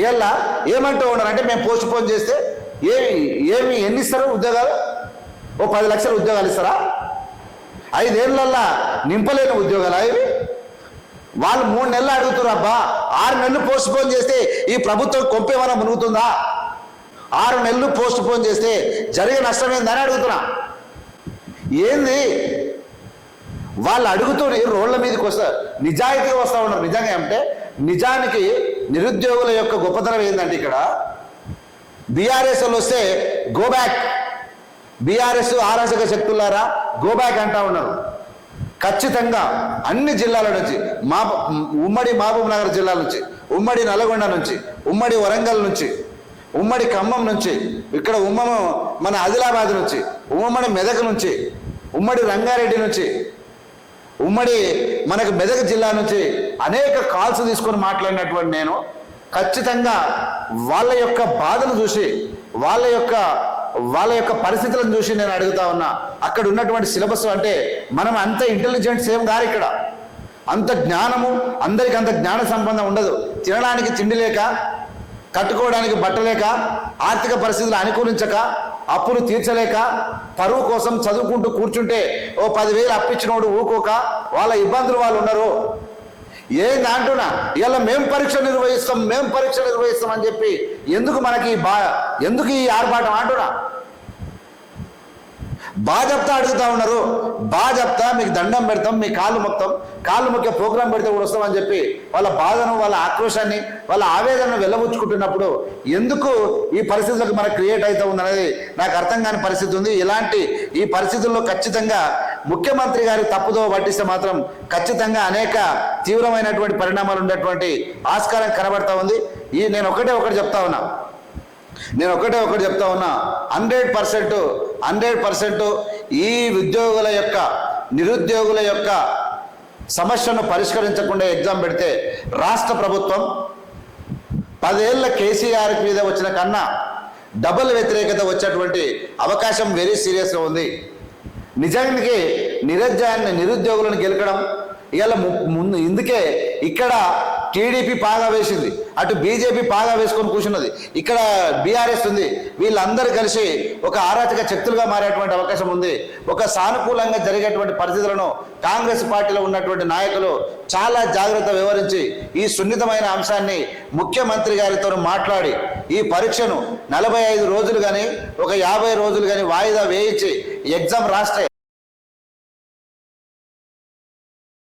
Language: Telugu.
ఇవాళ ఏమంటూ ఉన్నారు? అంటే మేము పోస్ట్ పోన్ చేస్తే ఏమి ఏమి ఎన్ని ఇస్తారు ఉద్యోగాలు? ఓ పది లక్షల ఉద్యోగాలు ఇస్తారా? ఐదేళ్ళల్లా నింపలేని ఉద్యోగాలు అవి వాళ్ళు మూడు నెలలు అడుగుతున్నారు అబ్బా ఆరు నెలలు పోస్ట్ పోన్ చేస్తే ఈ ప్రభుత్వం కొంపేమైనా మునుగుతుందా? ఆరు నెలలు పోస్ట్ పోన్ చేస్తే జరిగే నష్టం ఏందని అడుగుతున్నా. ఏంది? వాళ్ళు అడుగుతూనే రోడ్ల మీదకి వస్తారు. నిజాయితీ వస్తూ ఉన్నారు. నిజంగా అంటే నిజానికి నిరుద్యోగుల యొక్క గొప్పతనం ఏంటంటే ఇక్కడ బీఆర్ఎస్ వాళ్ళు వస్తే గో బ్యాక్ బీఆర్ఎస్ ఆరాచక శక్తులారా గో బ్యాక్ అంటా ఉన్నారు. ఖచ్చితంగా అన్ని జిల్లాల నుంచి మా ఉమ్మడి మహబూబ్ నగర్ జిల్లా నుంచి ఉమ్మడి నల్గొండ నుంచి ఉమ్మడి వరంగల్ నుంచి ఉమ్మడి ఖమ్మం నుంచి ఇక్కడ ఉమ్మము మన ఆదిలాబాద్ నుంచి ఉమ్మడి మెదక్ నుంచి ఉమ్మడి రంగారెడ్డి నుంచి ఉమ్మడి మనకు మెదక్ జిల్లా నుంచి అనేక కాల్స్ తీసుకొని మాట్లాడినటువంటి నేను ఖచ్చితంగా వాళ్ళ యొక్క బాధను చూసి వాళ్ళ యొక్క వాళ్ళ యొక్క పరిస్థితులను చూసి నేను అడుగుతా ఉన్నా. అక్కడ ఉన్నటువంటి సిలబస్ అంటే మనం అంత ఇంటెలిజెంట్ సేమ్ గారు ఇక్కడ. అంత జ్ఞానము అందరికి అంత జ్ఞాన సంబంధం ఉండదు. తినడానికి తిండి లేక కట్టుకోవడానికి బట్టలేక ఆర్థిక పరిస్థితులు అనుకూలించక అప్పులు తీర్చలేక పరువు కోసం చదువుకుంటూ కూర్చుంటే ఓ పదివేలు అప్పించినోడు ఊకోక వాళ్ళ ఇబ్బందులు వాళ్ళు ఉన్నారు. ఏంది అంటున్నా? ఇలా మేము పరీక్ష నిర్వహిస్తాం మేము పరీక్ష నిర్వహిస్తాం అని చెప్పి ఎందుకు మనకి బా ఎందుకు ఈ ఆర్భాటం అంటున్నా? బాగా చెప్తా అడుగుతా ఉన్నారు. బాగా చెప్తా మీకు దండం పెడతాం మీ కాళ్ళు మొత్తం కాళ్ళు మొక్కే ప్రోగ్రాం పెడితే కూడా వస్తామని చెప్పి వాళ్ళ బాధను వాళ్ళ ఆక్రోశాన్ని వాళ్ళ ఆవేదనను వెళ్ళబుచ్చుకుంటున్నప్పుడు ఎందుకు ఈ పరిస్థితులకు మనకు క్రియేట్ అవుతా ఉందనేది నాకు అర్థం కాని పరిస్థితి ఉంది. ఇలాంటి ఈ పరిస్థితుల్లో ఖచ్చితంగా ముఖ్యమంత్రి గారి తప్పుదో పట్టిస్తే మాత్రం ఖచ్చితంగా అనేక తీవ్రమైనటువంటి పరిణామాలు ఉండేటువంటి ఆస్కారం కనబడతా ఉంది. ఈ నేను ఒకటే ఒకటి చెప్తా ఉన్నా. నేను ఒకటే ఒకటి చెప్తా ఉన్నా. హండ్రెడ్ పర్సెంట్ హండ్రెడ్ పర్సెంట్ ఈ ఉద్యోగుల యొక్క నిరుద్యోగుల యొక్క సమస్యను పరిష్కరించకుండా ఎగ్జామ్ పెడితే రాష్ట్ర ప్రభుత్వం పదేళ్ళ కేసీఆర్ మీద వచ్చిన కన్నా డబుల్ వ్యతిరేకత వచ్చేటువంటి అవకాశం వెరీ సీరియస్గా ఉంది. నిజానికి నిరుద్యోగాన్ని నిరుద్యోగులను గెలకడం ఇవాళ ము- ముందు ఇందుకే ఇక్కడ టీడీపీ పాగా వేసింది. అటు బీజేపీ పాగా వేసుకొని కూర్చున్నది. ఇక్కడ బీఆర్ఎస్ ఉంది. వీళ్ళందరూ కలిసి ఒక ఆరాచక శక్తులుగా మారేటువంటి అవకాశం ఉంది. ఒక సానుకూలంగా జరిగేటువంటి పరిస్థితులను కాంగ్రెస్ పార్టీలో ఉన్నటువంటి నాయకులు చాలా జాగ్రత్త వివరించి ఈ సున్నితమైన అంశాన్ని ముఖ్యమంత్రి గారితో మాట్లాడి ఈ పరీక్షను నలభై ఐదు రోజులు కానీ ఒక యాభై రోజులు కానీ వాయిదా వేయించి ఎగ్జామ్ రాస్తే